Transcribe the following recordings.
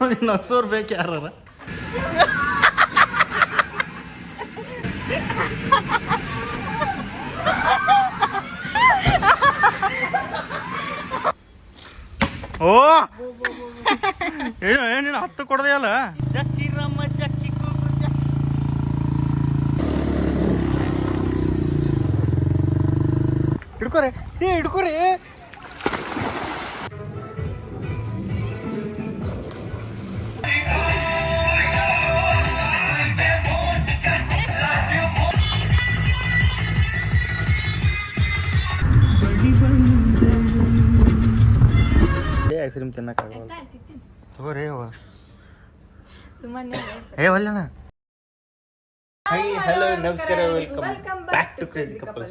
ಅವ್ನಿಗೆ ನಗ್ಸೋರ್ ಬೇಕು ಯಾರ ಓ! ಏನು ಏನಿಲ್ಲ ಹತ್ತು ಕೊಡದೆ ಅಲ್ಲ ಚಕ್ಕಿ ರಮ್ಮ ಚಕ್ಕಿ ಹಿಡ್ಕೋರೆ ಏ ಹಿಡ್ಕೋರೆ ಏ ಐಸ್ ಕ್ರೀಮ್ ತಿನ್ನಕ್ಕಾಗಲ್ಲ ತಗೋರಿ ಏ ಒಲ್ಲಣ್ಣ. ಹೈ ಹಲೋ ನಮಸ್ಕಾರ. Welcome back to crazy couple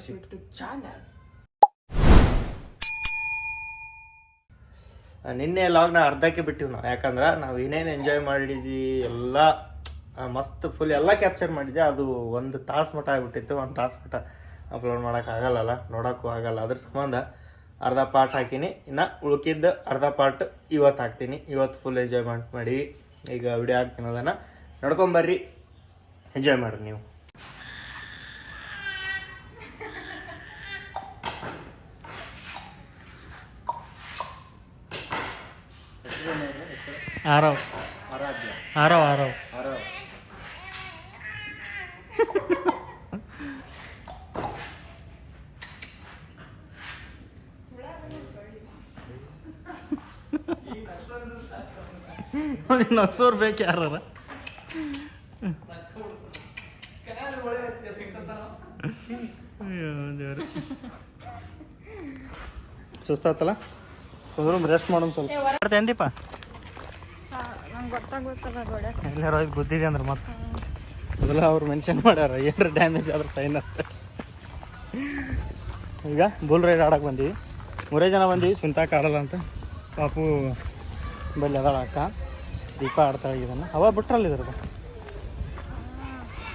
ನಿನ್ನೆ ಲಾಗ್ನ ಅರ್ಧಕ್ಕೆ ಬಿಟ್ಟಿವಿ ನಾವು. ಯಾಕಂದ್ರೆ ನಾವು ಏನೇನು ಎಂಜಾಯ್ ಮಾಡಿದ್ವಿ ಎಲ್ಲ ಮಸ್ತ್ ಫುಲ್ ಎಲ್ಲ ಕ್ಯಾಪ್ಚರ್ ಮಾಡಿದ್ದೆ ಅದು ಒಂದು ತಾಸು ಮಟ ಆಗ್ಬಿಟ್ಟಿತ್ತು. ಒಂದು ತಾಸು ಮಟ್ಟ ಅಪ್ಲೋಡ್ ಮಾಡೋಕ್ಕಾಗಲ್ಲಲ್ಲ ನೋಡೋಕ್ಕೂ ಆಗಲ್ಲ. ಅದ್ರ ಸಂಬಂಧ ಅರ್ಧ ಪಾರ್ಟ್ ಹಾಕಿನಿ. ಇನ್ನ ಉಳ್ಕಿದ್ದ ಅರ್ಧ ಪಾರ್ಟ್ ಇವತ್ತು ಹಾಕ್ತೀನಿ. ಇವತ್ತು ಫುಲ್ ಎಂಜಾಯ್ಮೆಂಟ್ ಮಾಡಿ ಈಗ ವಿಡಿಯೋ ಹಾಕ್ತೀನಿ ಅದನ್ನು. ನೋಡ್ಕೊಂಬರ್ರಿ. ಎಂಜಾಯ್ ಮಾಡ್ರಿ ನೀವು. ಆರವ್. ಆರವ್ ಆರವ್. ಅವ್ನಿಗೆ ನಗ್ಸೋರ್ ಬೇಕು ಯಾರ ಸುಸ್ತಾತಲ್ಲ? ಕುಂದ್ರು ರೆಸ್ಟ್ ಮಾಡೋಣ ಸ್ವಲ್ಪ. ಎಂದಿಪ್ಪ ಎಲ್ಲಾರು ಹೋಗಿ ಗುದ್ದಿದೆ ಅಂದ್ರೆ ಮತ್ತೆ ಮೊದಲ ಅವ್ರು ಮೆನ್ಷನ್ ಮಾಡ್ಯಾರ ಏನಾರ ಡ್ಯಾಮೇಜ್ ಆದ್ರೆ ಫೈನ್ ಅಂತ. ಈಗ ಬುಲ್ ರೈಡ್ ಆಡಕ್ಕೆ ಬಂದೀವಿ. ಮೂರೇ ಜನ ಬಂದೀವಿ ಸುಂತಾಕ ಆಡಲ್ಲ ಅಂತ. ಪಾಪು ಬಲ್ಲಿ ಅದಾಳ ಅಕ್ಕ ದೀಪ ಆಡ್ತಾಳೆ ಇದನ್ನು ಹವಾ ಬಿಟ್ರಲ್ಲ ಇದ್ರದ್ದು?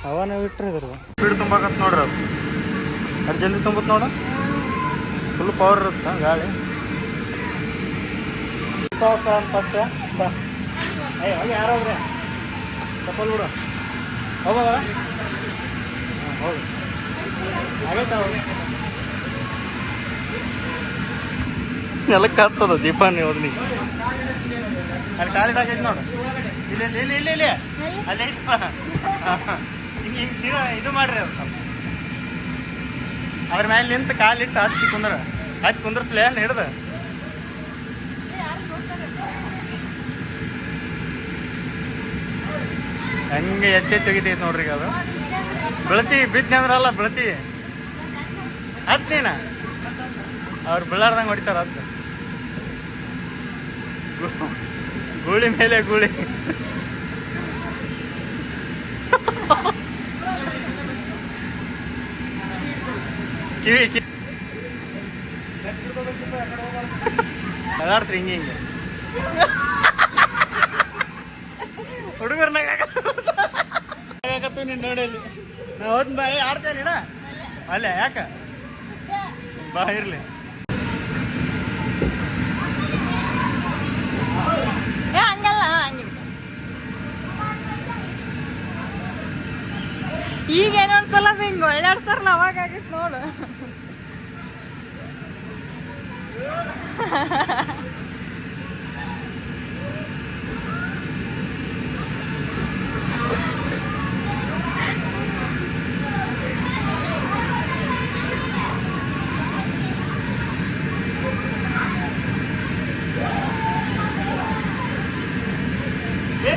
ಹವಾನೇ ಬಿಟ್ರೆ ಇದ್ರದ್ದು. ಸ್ಪೀಡ್ ತುಂಬಾಕತ್ ನೋಡ್ರಿ ಅದು. ಅದು ಜಲ್ದಿ ತುಂಬತ್ ನೋಡ. ಫುಲ್ ಪವರ್ ಇರುತ್ತೆ ಗಾಳಿ? ಫಸ್ಟ್ ಬಾ. ಏಯ್ ಹೋಗಿ ಯಾರೋ ಹೋಗ್ರೆ ಚಪ್ಪಲ್ ಬಿಡು. ಹೋಗೋದ? ಹೌದು ಆಗೈತ ನೆಲಕ್ಕೆ ದೀಪ ನೀವು ಅಲ್ಲಿ ಕಾಲಿಡಾಕೈತಿ ನೋಡು. ಇಲ್ಲಿ ಇಲ್ಲಿ ಇಲ್ಲಿ ಇಲ್ಲಿ ಇಲ್ಲಿ. ಅಲ್ಲಿ. ಹಿಂಗೆ ಹಿಂಗೆ ಸೀದಾ ಇದು ಮಾಡ್ರಿ ಅದು ಸ್ವಲ್ಪ. ಅವ್ರ ಮೇಲೆ ನಿಂತು ಕಾಲಿಟ್ಟು ಹತ್ತಿ ಕುಂದ್ರ ಹತ್ತಿ ಕುಂದ್ರಸ್ಲೇ ಹಿಡ್ದು. ಹಂಗೆ ಎಚ್ಚೆ ತೆಗಿತೈತಿ ನೋಡ್ರಿ ಈಗ ಅದು. ಬೆಳತಿ ಬಿದ್ನಿ ಅಂದ್ರಲ್ಲ ಬೆಳತಿ. ಹತ್ ನೀನ? ಅವ್ರು ಬೀಳಾರ್ದಂಗೆ ಹೊಡಿತಾರ ಹತ್ತು. ಗೂಳಿ ಮೇಲೆ ಗೂಳಿ ಕಿವಿ ಕಿವಿ ಅದಾಡ್ಸ್ರಿ ಹಿಂಗೆ ಹಿಂಗೆ ಹುಡುಗರ್ನಾಗ ಆಗತ್ತು ನೀನು ನೋಡಿ ಅಲ್ಲಿ ನಾ ಹೋದ್ ಬಾ ಆಡ್ತೇನೆ ನೀನ ಅಲ್ಲೇ ಯಾಕ ಬಾ ಇರ್ಲಿ ಈಗ ಏನೋ ಒಂದ್ಸಲ ಹಿಂಗೆ ಒಳ್ಳಾಡ್ತಾರಲ್ಲ ಅವಾಗ ಆಗಿತ್ತು ನೋಡು ಏ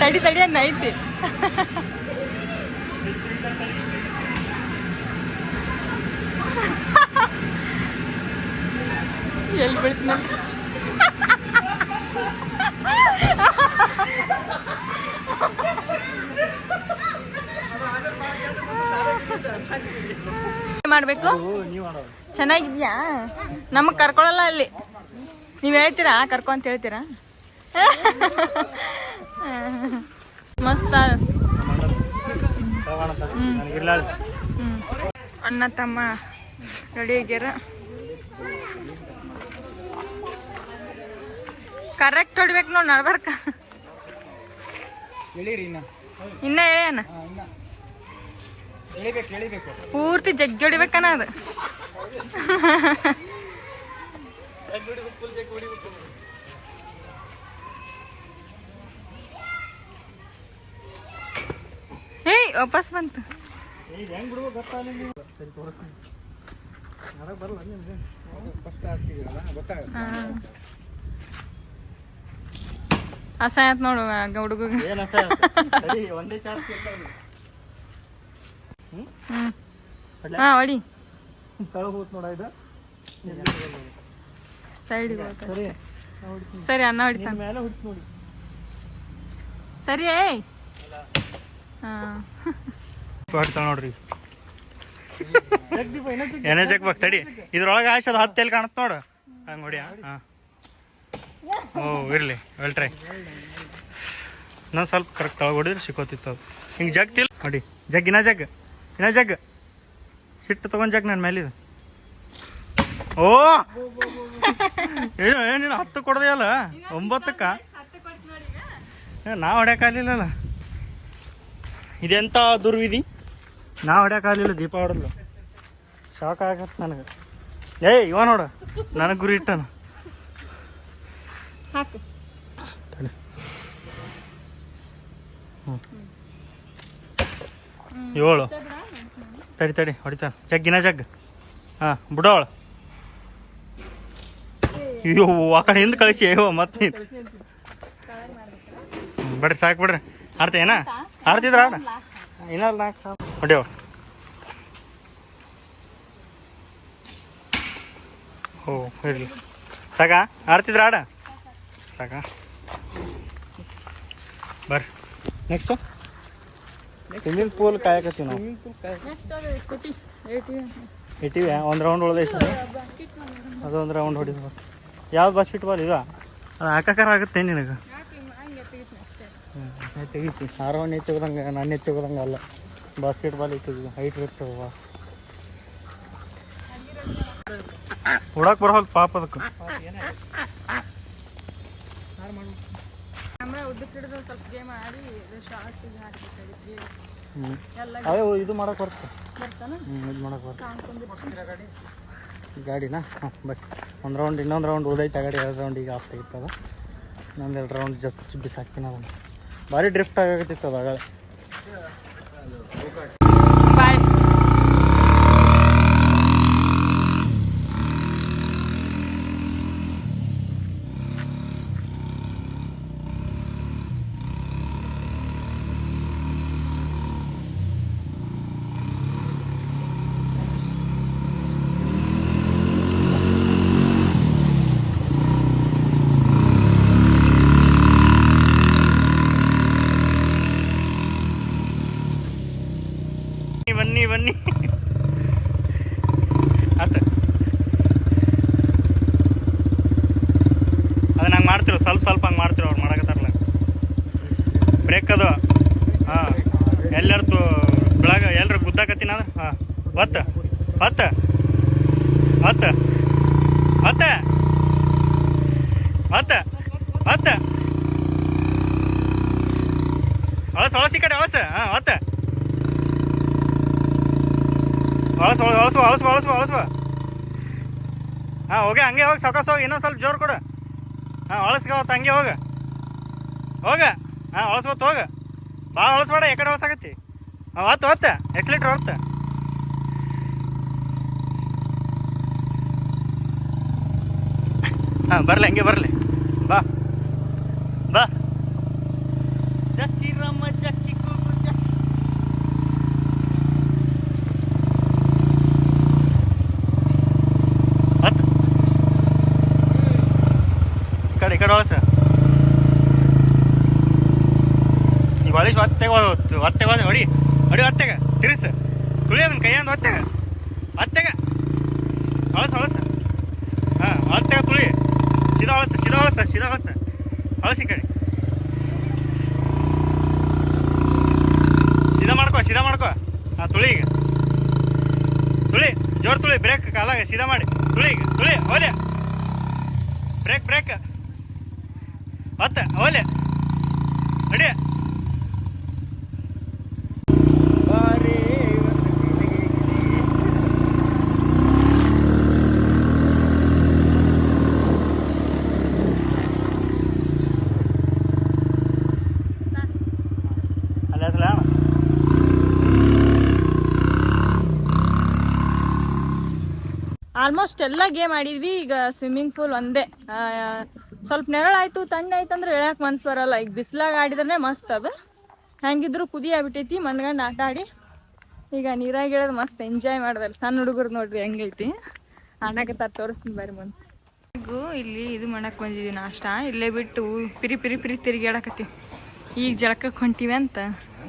ತಡಿ ತಡಿ ನೈತಿ ಎಲ್ಲಿ ಬಿಡ್ತೀನಿ? ಮಾಡ್ಬೇಕು? ಚೆನ್ನಾಗಿದ್ಯಾ? ನಮಗ್ ಕರ್ಕೊಳಲ್ಲ ಅಲ್ಲಿ. ನೀವ್ ಹೇಳ್ತೀರಾ? ಕರ್ಕೊ ಅಂತ ಹೇಳ್ತೀರಾ? ಮಸ್ತ್. ಅಣ್ಣ ತಮ್ಮ ರೆಡಿ ಆಗ್ಯಾರ ಕರೆಕ್ಟ್ ಹೊಡಿಬೇಕು ನೋಡಿ ನಡ್ಬಾರ್ಕ. ಇನ್ನ ಹೇಳ ಪೂರ್ತಿ ಜಗ್ಗಿ ಹೊಡಿಬೇಕನ ಅದು ಏಯ್ ವಾಪಸ್ ಬಂತು. ಅಸಹ್ಯ ಆಯ್ತು ನೋಡು ಹುಡುಗ ಹಾ ಹೊಡಿ. ತಳಗ್ ಹೋತ್ ನೋಡ ಇದು. ಸೈಡ್ ಸರಿ ಅನ್ನ ಹೊಡಿತಾನೆ. ಸರಿ ಏಯ್. ಹಾ. ಹೊಡ್ತಾವ ನೋಡ್ರಿ. ಚೂರ್ ಚೆಕ್ ಬಾಕ್ ತಡಿ. ಇದ್ರೊಳಗೆ ಆಯ್ಸು ಅದು ಹತ್ತು ಎಲ್ಲಿ ಕಾಣುತ್ತೆ ನೋಡು. ಹಂಗೆ ನೋಡಿ ಹಾಂ. ಓ ಇರಲಿ. ವೆಲ್ ಟ್ರೈ ಇನ್ನೊಂದು ಸ್ವಲ್ಪ ಕರೆಕ್ಟ್ ಒಳಗೆ ಹೊಡಿದ್ರೆ ಸಿಕ್ಕೋತಿತ್ತು ಅದು. ಹಿಂಗೆ ಜಗ್ತಿಲ್ಲ ನೋಡಿ. ಜಗ್ ಇನ್ನ ಜಗ್. ಇನ್ನ ಜಗ್. ಸಿಟ್ಟು ತೊಗೊಂಡು ಜಗ್ ನನ್ನ ಮೇಲಿದು. ಓ! ಏನು ಏನಿಲ್ಲ ಹತ್ತು ಕೊಡದೆ ಅಲ್ಲ ಒಂಬತ್ತಕ್ಕ ಏ, ನಾ ಹೊಡ್ಯಾಕಾಗಲಿಲ್ಲಲ್ಲ ಇದೆಂಥ ದುರ್ವಿಧಿ? ನಾ ಹೊಡ್ಯಾಕಾಗಲಿಲ್ಲ ದೀಪ ಹೊಡೆದ್ಲು. ಶಾಕ್ ಆಗತ್ತೆ ನನಗೆ. ಏಯ್ ಇವ ನೋಡು. ನನಗೆ ಗುರಿ ಇಟ್ಟನ. ಹಾಕು. ಏಳು. ತಡಿ ತಡಿ ಹೊಡಿತಾನ. ಜಗ್ಗಿನ ಜಗ್. ಹಾಂ ಬಿಡೋಳ ಅಯ್ಯೋ ಆ ಕಡೆ ಹಿಂದೆ ಕಳಿಸಿ. ಅಯ್ಯೋ ಮತ್ತೆ ಬಿಡ್ರಿ ಸಾಕು ಬಿಡ್ರಿ. ಆಡ್ತೇನ ಆಡ್ತಿದ್ರ ಆಡ ಇನ್ನಲ್ಲ ನಾಲ್ಕು ಹೊಡಿಯೋ ಓ, ಇರಲಿ. ಸಾಕ? ಆಡ್ತಿದ್ರ ಆಡ ಸಾಕ? ಬರ್ರಿ. ನೆಕ್ಸ್ಟು ಸ್ವಿಮ್ಮಿಂಗ್ ಪೂಲ್ ಕಾಯಕತ್ತೀವಿ ನಾವು. ಇಟ್ಟಿವಿ, ಒಂದು ರೌಂಡ್ ಉಳ್ದೈತೆ ಅದು ಒಂದು ರೌಂಡ್ ಹೊಡಿದ್ವಿ ಯಾವ್ದು ಬಸ್ ಬಾಲ್ ಇದು? ಅದು ಹಾಕಾಕಾರ ಆಗುತ್ತೆ ನಿನಗೆ. ಹ್ಞೂ ತೆಗಿತಿ ಆರವಣ್ಣೆ ತೆಗ್ದಂಗೆ ನಾನೇ ತೆಗ್ದಂಗೆ ಅಲ್ಲ. ಬಾಸ್ಕೆಟ್ ಬಾಲ್ ಇತ್ತು ಹೈಟ್ ಇರ್ತವ ಹುಡಕ್ ಬರೋಲ್ ಪಾಪ ಅದಕ್ಕೆ. ಎಲ್ಲ ಇದು ಮಾಡಕ್ಕೆ ಬರುತ್ತೆ ಬರ್ತಾನ? ಹ್ಞೂ ಇದು ಮಾಡಕ್ಕೆ ಬರುತ್ತೆ ಗಾಡಿನಾ? ಹಾಂ ಬಟ್ ಒಂದು ರೌಂಡ್ ಇನ್ನೊಂದು ರೌಂಡ್ ಉದೈತೆ ಆ ಗಾಡಿ ಎರಡು ರೌಂಡ್ ಈಗ ಆಫ್ ತೆಗಿತದ. ನಂದ್ ಎರಡು ರೌಂಡ್ ಜಸ್ಟ್ ಬಿಸಾಕ್ತೀನಿ ಅದನ್ನು. ಭಾರಿ ಡ್ರಿಫ್ಟ್ ಆಗತ್ತಿತ್ತು ಅದಾಗ ಬಾಯ್ ಬನ್ನಿ ಬನ್ನಿ ಆತ ಅದನ್ನ ಹಂಗೆ ಮಾಡ್ತಿರೋ ಸ್ವಲ್ಪ ಸ್ವಲ್ಪ ಹಂಗೆ ಮಾಡ್ತಿರೋ ಅವ್ರು ಮಾಡಕತ್ತಾರಲ್ಲ ಬ್ರೇಕ್ ಅದು ಹಾಂ ಎಲ್ಲರೂ ಬೆಳಗ ಎಲ್ಲರೂ ಗುದ್ದಾಕತ್ತೀನಿ ಹಾ ಹಾಂ. ಒತ್ತ ಒತ್ತ ಒತ್ತ ಒತ್ತ ಒತ್ತ ಒಳಸ ಒಳಸ ಈ ಕಡೆ ಒಳಸ ಹಾಂ, ಒತ್ತ. ಒಳಸು ಒಳಸು ಒಳಸು ಒಳಸು ಒಳಸು ಹಾಂ, ಹೋಗಿ, ಹಂಗೆ ಹೋಗಿ, ಸಾವಕಾಸ ಹೋಗಿ, ಇನ್ನೊಂದು ಸ್ವಲ್ಪ ಜೋರು ಕೊಡು. ಹಾಂ ಹೊಳಸ್ಗೆ ಹಂಗೆ ಹೋಗ. ಹೋಗ. ಹಾಂ ಒಳಸ್ಕೊತ ಹೋಗ. ಭಾಳ ಒಳಸ್ಬೇಡ ಯಾಕಡೆ ಒಳಸಾಗತ್ತಿ ಹಾಂ ಹೊತ್ತ ಒತ್ತ ಎಕ್ಸ್ಲೇಟ್ರ್ ಹೊತ್ತ ಹಾಂ, ಬರಲಿ, ಹಂಗೆ ಬರಲಿ. ಬಾ. ಬಾ. ಚಕ್ಕಿ ರಮ್ಮ ಚಕ್ಕಿ ಹತ್ತು ಕಡೆ, ಈ ಕಡೆ ಒಳಸ ಈಗ ಒಳಿಸ್ ಒತ್ತೆಗೆ ಹೋದ್ ಒತ್ತೆಗೆ ಹೋದ ಹೊಡಿ ಹೊಡಿ ಒತ್ತೆಗ ತಿರ್ಸ ತುಳಿ ಅದನ್ನ ಕೈಯಂದು ಒತ್ತೆಗ ಒತ್ತೆಗ ಹೊಳಸ ಹೊಳಸ ಹಾಂ ಒತ್ತೆಗ ತುಳಿ. ಸೀದಾ ಹೊಳಸ ಸೀದಾ ಹೊಳಸ ಸೀದಾ ಹೊಳಸ ಹೊಳಸಿ ಕಡೆ. ಸೀದಾ ಮಾಡ್ಕೋ ಸೀದಾ ಮಾಡ್ಕೋ. ಆ, ತುಳಿ ಈಗ. ತುಳಿ, ಜೋರು ತುಳಿ ಬ್ರೇಕ್ ಕಾಲಾಗ ಸೀದಾ ಮಾಡಿ. ತುಳಿ ಈಗ, ತುಳಿ, ಹೋಲೆ. ಬ್ರೇಕ್ ಬ್ರೇಕ್ ಒತ್ತ ಹೋಲೆ ನಡಿ ಅಲ್ಲ ಅದ್ರ ಎಲ್ಲ ಗೇಮ್ ಆಡಿದ್ವಿ. ಈಗ ಸ್ವಿಮ್ಮಿಂಗ್ ಪೂಲ್ ಒಂದೇ. ಸ್ವಲ್ಪ ನೆರಳಾಯ್ತು ತಣ್ಣ ಆಯ್ತು ಅಂದ್ರೆ ಹೇಳಕ್ಕೆ ಮನ್ಸು ಬರಲ್ಲ. ಈಗ ಬಿಸಿಲಾಗ ಆಡಿದ್ರೆ ಮಸ್ತ್ ಅದು. ಹೆಂಗಿದ್ರು ಕುದಿ ಆಗ್ಬಿಟ್ಟೈತಿ ಮನ್ಗಂಡು ಆಟ ಆಡಿ. ಈಗ ನೀರಾಗಿ ಹೇಳೋದು ಮಸ್ತ್ ಎಂಜಾಯ್ ಮಾಡಿದಾರೆ. ಸಣ್ಣ ಹುಡುಗರು ನೋಡ್ರಿ ಹೆಂಗೈತಿ ತ ತೋರಿಸ್ತೀನಿ ಬರ್ರಿ ಮುಂದೆ ಇಲ್ಲಿ ಇದು ಮಾಡಕ್ ಬಂದಿದ್ವಿ ನಾಷ್ಟ. ಇಲ್ಲೇ ಬಿಟ್ಟು ಪಿರಿ ಪಿರಿ ಪಿರಿ ತಿರುಗಾಡಕತ್ತೀವಿ ಈಗ ಜಳಕಕ್ಕೆ ಹೊಂಟೀವಿ ಅಂತ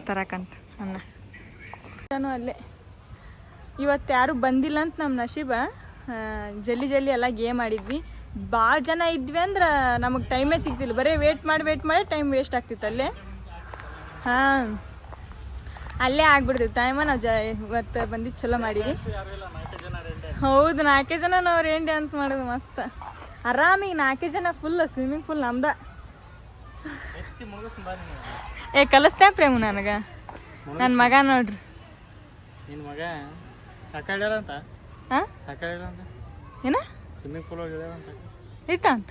ತರಕಂತ ಅನ್ನ. ನಾನು ಅಲ್ಲೇ. ಇವತ್ತು ಯಾರು ಬಂದಿಲ್ಲ ಅಂತ ನಮ್ಮ ನಶೀಬ. ಜಲ್ಲಿ ಜಲ್ದಿ ಎಲ್ಲ ಗೇಮ್ ಆಡಿದ್ವಿ. ಭಾಳ ಜನ ಇದ್ವಿ ಅಂದ್ರೆ ನಮಗೆ ಟೈಮೇ ಸಿಗ್ತಿಲ್ಲ. ಬರೀ ವೇಟ್ ಮಾಡಿ ವೇಟ್ ಮಾಡಿ ಟೈಮ್ ವೇಸ್ಟ್ ಆಗ್ತಿತ್ತು ಅಲ್ಲೇ. ಹಾಂ. ಅಲ್ಲೇ ಆಗ್ಬಿಡ್ತೀವಿ ಟೈಮ ನಾವು ಜ, ಇವತ್ತು ಬಂದಿದ್ದು ಚಲೋ ಮಾಡಿದ್ವಿ ಹೌದು, ನಾಲ್ಕೇ ಜನ ನಾವು ಏನು ಡ್ಯಾನ್ಸ್ ಮಾಡೋದು ಮಸ್ತ್. ಆರಾಮಿಗೆ ನಾಲ್ಕೇ ಜನ ಫುಲ್ ಸ್ವಿಮ್ಮಿಂಗ್ ಫುಲ್ ನಮ್ದ. ಏ ಕಲಿಸ್ತೇ ಪ್ರೇಮು ನನಗೆ? ನನ್ನ ಮಗ ನೋಡ್ರಿ. ನಿನ್ನ ಮಗ ಅಂತ ಹಾಂ ಏನ? ಇಳ್ಯಾರ ಅಂತ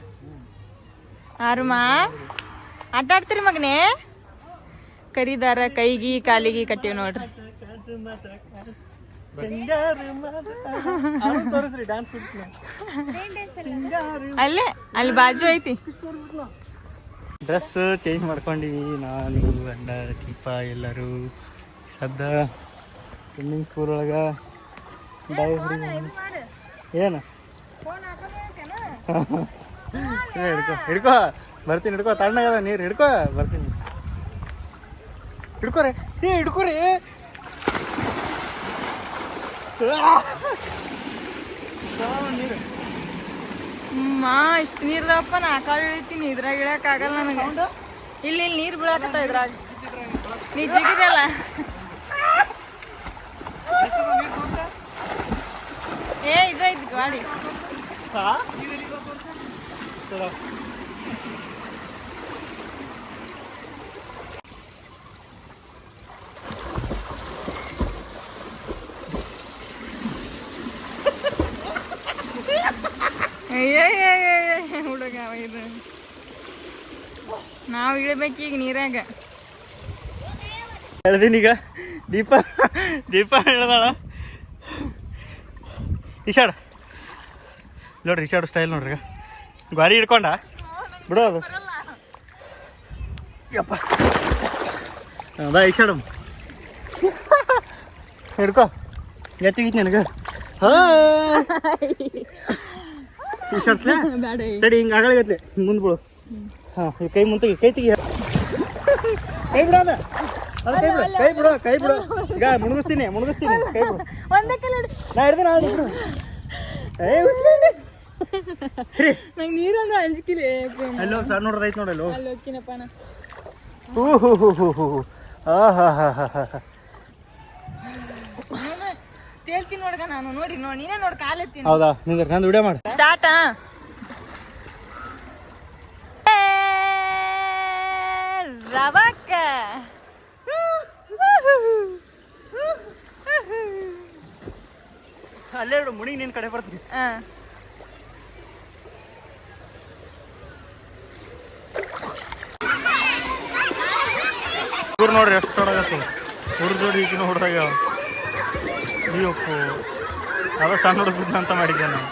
ಆರುಮ ಆಟ ಆಡ್ತೀರಿ ಮಗನೇ? ಕರಿದಾರ ಕೈಗಿ ಕಾಲಿಗಿ ಕಟ್ಟಿವಿ ನೋಡ್ರಿ. ಅಲ್ಲೇ ಅಲ್ಲಿ ಬಾಜು ಐತಿ. ಡ್ರೆಸ್ ಚೇಂಜ್ ಮಾಡ್ಕೊಂಡಿವಿ ನಾನು ಗಂಡ ದೀಪ ಎಲ್ಲರೂ. ಸದ್ದ ಸ್ವಿಮ್ಮಿಂಗ್ ಪೂಲ್ ಒಳಗೆ ಏನು ಏ, ಹಿಡ್ಕೊ ಹಿಡ್ಕೊ. ಬರ್ತೀನಿ ಹಿಡ್ಕೊ. ತಣ್ಣಗದ ನೀರು ಹಿಡ್ಕೊ. ಬರ್ತೀನಿ. ಹಿಡ್ಕೊರಿ ಏ ಹಿಡ್ಕೊರಿ ಮಾ ಇಷ್ಟು ನೀರ್ದಪ್ಪ ನಾ ಕಾಲು ಇಳಿತೀನಿ ಇದ್ರಾಗ ಇಳಕ್ ಆಗಲ್ಲ ನನಗೆ. ಇಲ್ಲಿ ಇಲ್ಲಿ ನೀರು ಬೀಳಕತ್ತ ಇದ್ರಾಗ. ನೀ ಜಿಗಿದಲ್ಲ? ಏ ಇದೈತಿ ಗಾಡಿ ಅಯ್ಯಯ್ಯಯ್ಯಯ್ಯ ಹುಡುಗ ಅವ ಇದು ನಾವು ಇಳಿಬೇಕೀಗ ನೀರಾಗ ಹೇಳ್ದೀನಿ ಈಗ ದೀಪ ದೀಪ ಹೇಳ್ದಾಳ ಇಶಾಡ್ ನೋಡ್ರಿ ಇಶಾಡ್ ಸ್ಟೈಲ್ ನೋಡ್ರಿ ಗಾರಿ ಹಿಡ್ಕೊಂಡ? ಬಿಡು ಅದು. ಯಪ್ಪ. ಅದ ಇಶಾಡು ಹಿಡ್ಕೊ. ಎತ್ತಿಗಿತ್ತು ನನಗೆ? ಹಾ. ಇಶಾಡ್ಸ್ಲಾ ತಡಿ ಹಿಂಗೆ ಆಗಳಿಗತ್ಲೆ ಮುಂದೆ ಬಿಡು ಹಾಂ ಕೈ ಮುಂದೆ ಕೈ ತೆಗಿ. ಕೈ ಬಿಡೋದ ಕೈ ಬಿಡು ಕೈ ಬಿಡು ಕೈ ಬಿಡು ಈಗ ಮುಣಗಿಸ್ತೀನಿ ಮುಣಗಿಸ್ತೀನಿ ಕೈ ಬಿಡು ಒಂದೇ ಕಲ ನಾ ಹಿಡ್ದು ನಾ ಹಿಡ್ದು ಏ ಉಚ್ಕೊಂಡು ನಂಗೆ ನೀರಂದ್ರೆ ಅಂಜಿಕಿಲೆ ಅಲ್ಲೋ ಸಣ್ಣ ನೋಡ್ದೈತೆ ನೋಡಲ್ಲೋ ಅಲ್ಲಿ ಹೋಗ್ತೀನಪ್ಪ ನಾ ಹೂ ಹೂ ಹೂ ಹೂ ಹೂ ಹೂ ಆ ಹಾ ಹಾ ಹಾ ಹಾ ಹಾ ನಾನು ತೇಲ್ತೀನಿ ನೋಡ್ಗ ನಾನು ನೋಡಿ ನೋಡಿ ನೀನೇ ನೋಡಿ ಕಾಲೆತ್ತೀನಿ ಹೌದಾ ನಿಂದ ನಂದು ವಿಡಿಯೋ ಮಾಡು ಸ್ಟಾರ್ಟ್ ರವಕ್ಕ ಅಲ್ಲೇ ಮುಣಿ ಮುಣಿಗೆ ನಿನ್ನ ಕಡೆ ಬರ್ತೀನಿ. ಹುಡುಗರು ನೋಡ್ರಿ ಎಷ್ಟು ಹೊಡಗತ್ತು ಊರು ಜೋಡಿ ಈಗಿನ ಹುಡುಗ ಅಯ್ಯಪ್ಪು ಅದ ಸಣ್ಣ ಹುಡುಗ ಅಂತ ಮಾಡಿದ್ದೆ ನಾನು.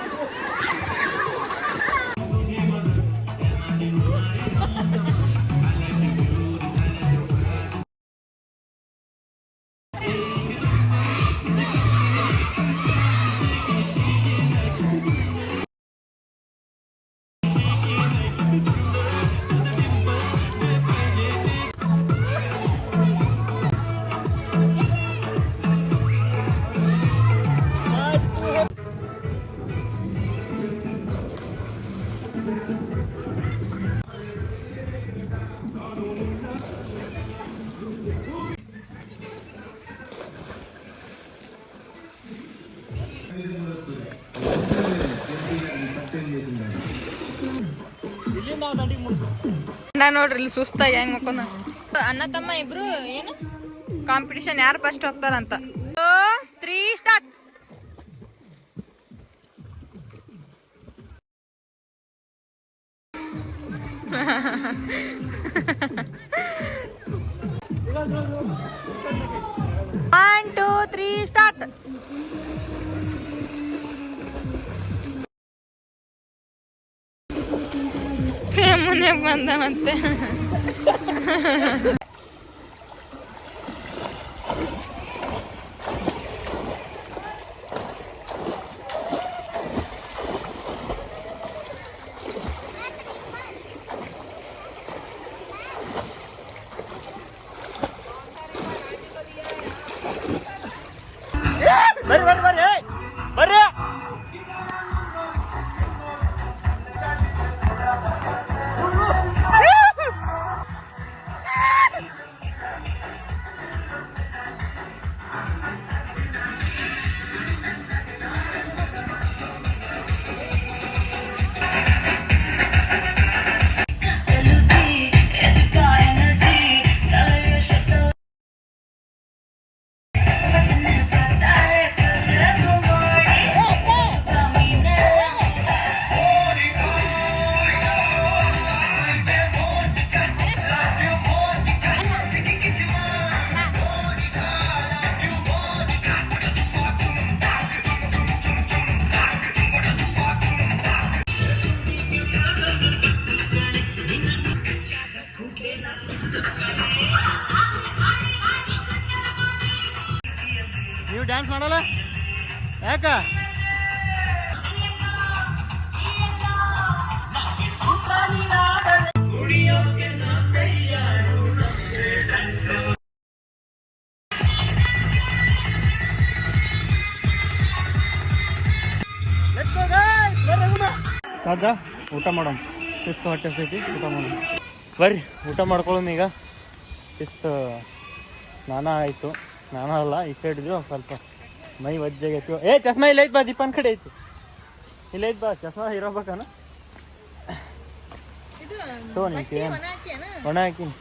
ನೋಡ್ರಿ, ಇಲ್ಲಿ ಸುಸ್ತಾಗಿ ಹೆಂಗ್ ಮಕ್ಕೊಂದ ಅಣ್ಣ ತಮ್ಮ ಇಬ್ರು, ಏನು? ಕಾಂಪಿಟಿಷನ್ ಯಾರು first ಹೋಗ್ತಾರಂತ. Three start one two three start ಮನೆಗೆ ಬಂದ ಮತ್ತೆ ಬರ್ರಿ ಊಟ ಮಾಡೋಣ. ಶಿಸ್ತು ಹೊಟ್ಟೆ ಸೈತಿ ಊಟ ಮಾಡೋಣ. ಬರ್ರಿ ಊಟ ಮಾಡ್ಕೊಳ್ಳೋಣ ಈಗ. ಶಿಸ್ತು ಸ್ನಾನ ಆಯಿತು. ಸ್ನಾನ ಅಲ್ಲ ಈ ಸೈಡ್ ಇದ್ವಿ ಸ್ವಲ್ಪ ಮೈ ವಜ್ಜಾಗೈತಿ ಐತಿ. ಏ ಚಸ್ಮಾ ಇಲ್ಲ ಐತ್ ಬಾ ದೀಪನ್ ಕಡೆ ಐತಿ. ಇಲ್ಲ ಐತ್ ಬಾ ಚಸ್ಮಾ ಇರೋಬೇಕನ? ಏನು? ಒಣ ಹಾಕಿನಿ.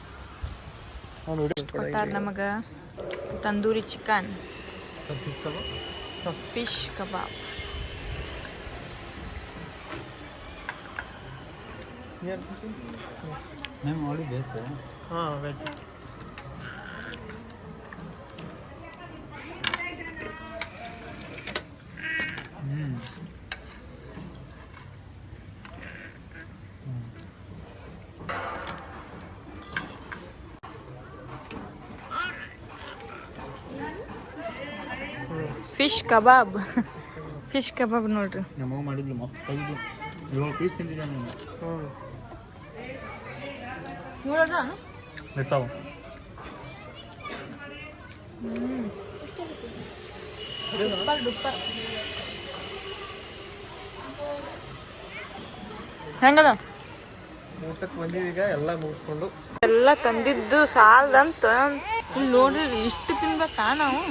ಕೊಟ್ಟಾರ ನಮಗ ತಂದೂರಿ ಚಿಕನ್? ಫಿಶ್ ಕಬಾಬ್. ಹಾಂ veg fish kebab fish kebab ನೋಡ್ರಿ. ನಮಗ ಮಾಡಿದ್ಲು ಮಸ್ತ್ ಆಗಿದ್ಲು. ಏಳು ಪೀಸ್ ತಿಂದಿದ್ದೆ ನಾನು ಇರ್ತಾವ ಹೆಂಗದ? ಊಟಕ್ಕೆ ಬಂದೀವಿ ಈಗ ಎಲ್ಲ ಮುಗಿಸ್ಕೊಂಡು. ಎಲ್ಲ ತಂದಿದ್ದು ಸಾಲದಂತ. ಇಲ್ಲಿ ನೋಡ್ರಿ ಇಷ್ಟು ತಿನ್ಬೇಕಾ ನಾವು?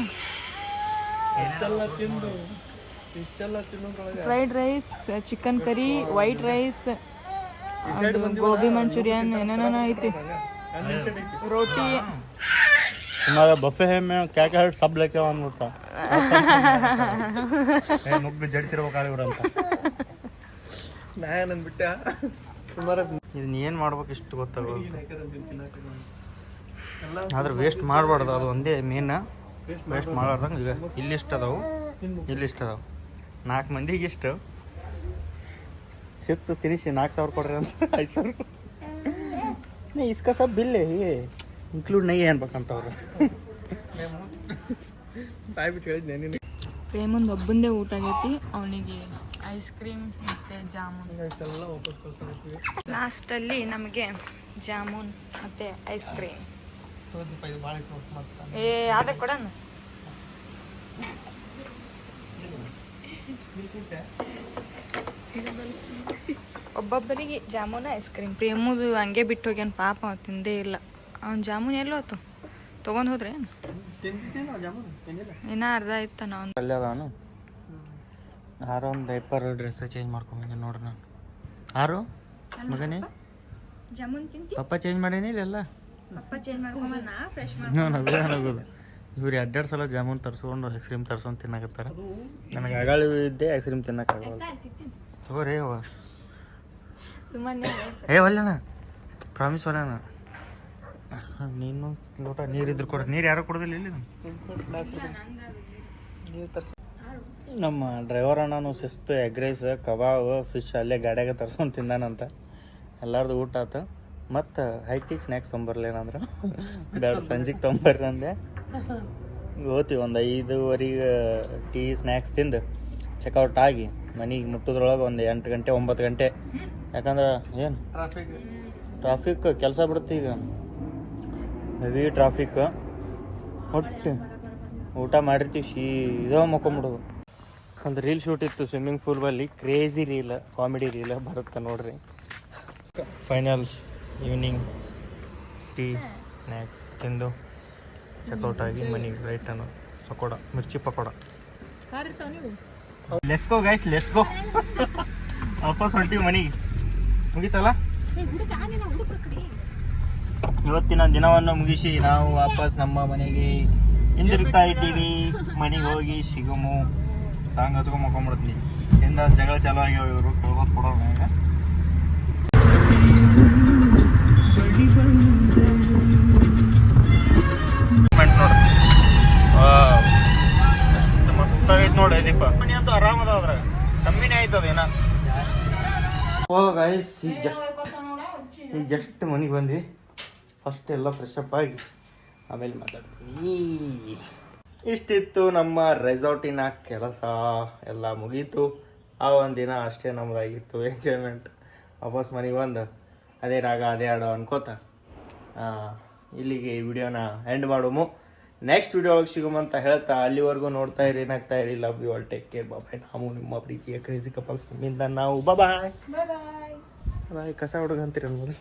ಇಷ್ಟೆಲ್ಲ ತಿಂದು ಇಷ್ಟೆಲ್ಲ ತಿನ್ನೋದ್ರೊಳಗೆ fried rice chicken curry white rice gobi manchurian ಏನೇನೋ ಐತಿ ರೋಟಿ तुम्हारा बफे है मैं क्या क्या है सब लेके आऊँ बोलता ಮುಗ್ದು ಜಡ್ತಿರ್ಬೇಕಾದ್ರೆ ಇವ್ರಂತ ನಾ ಏನಂದ್ಬಿಟ್ಟ ಸುಮಾರು ಇದನ್ನ ಏನು ಮಾಡ್ಬೇಕು ಇಷ್ಟು ಗೊತ್ತಾಗೋದು ಆದ್ರೆ ವೇಸ್ಟ್ ಮಾಡಬಾರ್ದು ಅದು ಒಂದೇ ಮೇನ್ ವೇಸ್ಟ್ ಮಾಡಾರ್ದಂಗೆ ಈಗ ಇಲ್ಲಿಷ್ಟು ಅದಾವು ಇಲ್ಲಿಷ್ಟು ಅದಾವು ನಾಲ್ಕು ಮಂದಿಗೆ ಇಷ್ಟು ಸಿತ್ತು ತಿನಿಸಿ ನಾಲ್ಕು ಸಾವಿರ ಕೊಡ್ರಿ ಅಂತ ಐದು ಸಾವಿರ ನೀ ಇಸ್ಕ ಸಬ್ ಬಿಲ್ಲೆ ಹೀಗೆ ಇನ್ಕ್ಲೂಡ್ ನೈ ಅನ್ಬೇಕಂತವ್ರು. ಬಾಯ್ಬಿಟ್ಟು ಹೇಳಿದ್ನೆ ನೀನು. ಪ್ರೇಮಂದು ಒಬ್ಬಂದೇ ಊಟ ಆಗೈತಿ ಅವನಿಗೆ ಐಸ್ ಕ್ರೀಮ್ ಮತ್ತೆ ಜಾಮೂನ್. ಲಾಸ್ಟಲ್ಲಿ ನಮಗೆ ಜಾಮೂನ್ ಮತ್ತೆ ಐಸ್ ಕ್ರೀಮ್ ಏ ಅದೇ ಕೊಡೋಣ. ಒಬ್ಬೊಬ್ಬರಿಗೆ ಜಾಮೂನ್ ಐಸ್ ಕ್ರೀಮ್ ಪ್ರೇಮದು ಹಂಗೆ ಬಿಟ್ಟು ಹೋಗ್ಯಾನ ಪಾಪ ಅವ ತಿಂದೇ ಇಲ್ಲ. ಅವ್ನ ಜಾಮೂನ್ ಎಲ್ಲೋ ಆತು ತೊಗೊಂಡು ಹೋದ್ರೆ ಇನ್ನ ಅರ್ಧ ಇತ್ತ ನಾವು ಅಲ್ಲೇ ಅದಾವನು ಆರು ಒಂದು ಡೈಪರ್ ಡ್ರೆಸ್ ಚೇಂಜ್ ಮಾಡ್ಕೊಂಬಂದೆ ನೋಡ್ರಿ ನಾನು. ಆರು ಮಗನೇ? ಜಾಮೂನ್ ತಿಂತಿ? ಪಪ್ಪ ಚೇಂಜ್ ಮಾಡೇನಿ ಇಲ್ಲೆಲ್ಲ ಪಪ್ಪ ಚೇಂಜ್ ಮಾಡ್ಕೊಂಬ ನಾ ಫ್ರೆಶ್ ಇವ್ರು ಎರಡೆರಡು ಸಲ ಜಾಮೂನ್ ತರಿಸ್ಕೊಂಡು ಐಸ್ ಕ್ರೀಮ್ ತರ್ಸ್ಕೊಂಡು ತಿನ್ನಕತ್ತಾರ. ನನಗೆ ಆಗಾಳ ಇದ್ದೆ ಐಸ್ ಕ್ರೀಮ್ ತಿನ್ನಕ್ಕಾಗಲ್ಲ ತಗೋರಿ ಅವ ಸುಮ್ಮನೆ ಏ ಒಲ್ಲಣ್ಣ. ಪ್ರಾಮಿಸ್ ಒಲ್ಲಣ್ಣ. ನೀನು ಲೋಟ ನೀರಿದ್ರು ಕೊಡ. ನೀರು ಯಾರು ಕೊಡೋದಿಲ್ಲ ಇಲ್ಲಿ? ನಮ್ಮ ಡ್ರೈವರ್ ಅಣ್ಣನು ಶಿಸ್ತು ಎಗ್ ರೈಸ್ ಕಬಾಬ್ ಫಿಶ್ ಅಲ್ಲೇ ಗಾಡ್ಯಾಗ ತರ್ಸ್ಕೊಂಡು ತಿಂದಾನಂತ. ಎಲ್ಲಾರ್ದು ಊಟ ಆತು. ಮತ್ತು ಹೈ ಟೀ ಸ್ನ್ಯಾಕ್ಸ್ ತೊಂಬರ್ಲೇನಂದ್ರೆ? ಬೇಡ ಸಂಜೆಗೆ ತೊಂಬರ್ರಿ ಅಂದೆ ಹೋಗ್ತೀವಿ ಒಂದು ಐದುವರೆಗೆ ಟೀ ಸ್ನ್ಯಾಕ್ಸ್ ತಿಂದು ಚೆಕ್ಔಟ್ ಆಗಿ. ಮನೆಗೆ ಮುಟ್ಟೋದ್ರೊಳಗೆ ಒಂದು ಎಂಟು ಗಂಟೆ ಒಂಬತ್ತು ಗಂಟೆ. ಯಾಕಂದ್ರೆ ಏನು? ಟ್ರಾಫಿಕ್ ಕೆಲಸ ಬಿಡುತ್ತೆ ಈಗ. ಹೆವಿ ಟ್ರಾಫಿಕ್ ಒಟ್ಟು ಊಟ ಮಾಡಿರ್ತೀವಿ ಸೀದಾ ಮಕ್ಕೊಂಬಿಡೋದು ಒಂದು ರೀಲ್ ಶೂಟ್ ಇತ್ತು ಸ್ವಿಮ್ಮಿಂಗ್ ಪೂಲ್ ಬಲ್ಲಿ. ಕ್ರೇಜಿ ರೀಲ್ ಕಾಮಿಡಿ ರೀಲ್ ಬರುತ್ತೆ ನೋಡ್ರಿ. ಫೈನಲ್ ಈವ್ನಿಂಗ್ ಟೀ ಸ್ನ್ಯಾಕ್ಸ್ ತಿಂದು ಚೆಕ್ಔಟ್ ಆಗಿ ಮನೆಗೆ ರೈಟ್ ಅನ್ನೋ ಪಕೋಡ ಮಿರ್ಚಿ ಪಕೋಡ. ಕಾರ್ ಇರ್ತಾವ ನೀವು let's go guys let's go ವಾಪಸ್ ಹೊಂಟಿವಿ ಮನೆಗೆ. ಮುಗೀತಲ್ಲ? ಇವತ್ತಿನ ದಿನವನ್ನು ಮುಗಿಸಿ ನಾವು ವಾಪಸ್ ನಮ್ಮ ಮನೆಗೆ ಹಿಂದಿರುಗ್ತಾ ಇದ್ದೀವಿ. ಮನೆಗೆ ಹೋಗಿ ಸಿಗುಮು. ಸಾಂಗ್ ಹಚ್ಕೊಂಡ್ ಮಕ್ಕೊಂಬಿಡ್ತೀನಿ ಇಂದ ಜಗಳ ಚಾಲು ಆಗ್ಯಾವ ಇವರು? ಕೇಳ್ಕೊಂಡು ಕೊಡೋಣ ಈಗ. ಆಗೈತೆ ನೋಡಿ ದೀಪ ಮನೆ ಅಂತೂ ಕಮ್ಮಿನೇ ಆಯ್ತದ ಏನ ಓ ಈಗ ಜಸ್ಟ್ ಈಗ ಜಸ್ಟ್ ಮನೆಗೆ ಬಂದ್ವಿ. ಫಸ್ಟ್ ಎಲ್ಲ ಫ್ರೆಶ್ ಅಪ್ ಆಗಿ ಆಮೇಲೆ ಮಾತಾಡ್ತೀನಿ ಇಷ್ಟಿತ್ತು ನಮ್ಮ ರೆಸಾರ್ಟಿನ ಕೆಲಸ. ಎಲ್ಲ ಮುಗೀತು. ಆ ಒಂದು ದಿನ ಅಷ್ಟೇ ನಮ್ದಾಗಿತ್ತು ಎಂಜಾಯ್ಮೆಂಟ್ ವಾಪಸ್ ಮನೆಗೆ ಬಂದು ಅದೇ ರಾಗ, ಅದೇ ಆಡೋ ಅನ್ಕೋತ. ಇಲ್ಲಿಗೆ ಈ ವಿಡಿಯೋನ ಎಂಡ್ ಮಾಡೋಮು. ನೆಕ್ಸ್ಟ್ ವಿಡಿಯೋ ಒಳಗೆ ಸಿಗುಮಂತ ಹೇಳ್ತಾ ಅಲ್ಲಿವರೆಗೂ ನೋಡ್ತಾ ಇರಿ ಏನಾಗ್ತಾ ಇರಿ love you all take care bye ನಾವು ನಿಮ್ಮ ಪ್ರೀತಿಯ ಕ್ರೇಜಿ ಕಪಲ್ಸ್ ನಿಮ್ಮಿಂದ ನಾವು ಬಾಬಾಯ್ ಬಾಯ್ ಕಸ ಹುಡುಗ ಅಂತೀರಲ್ಲ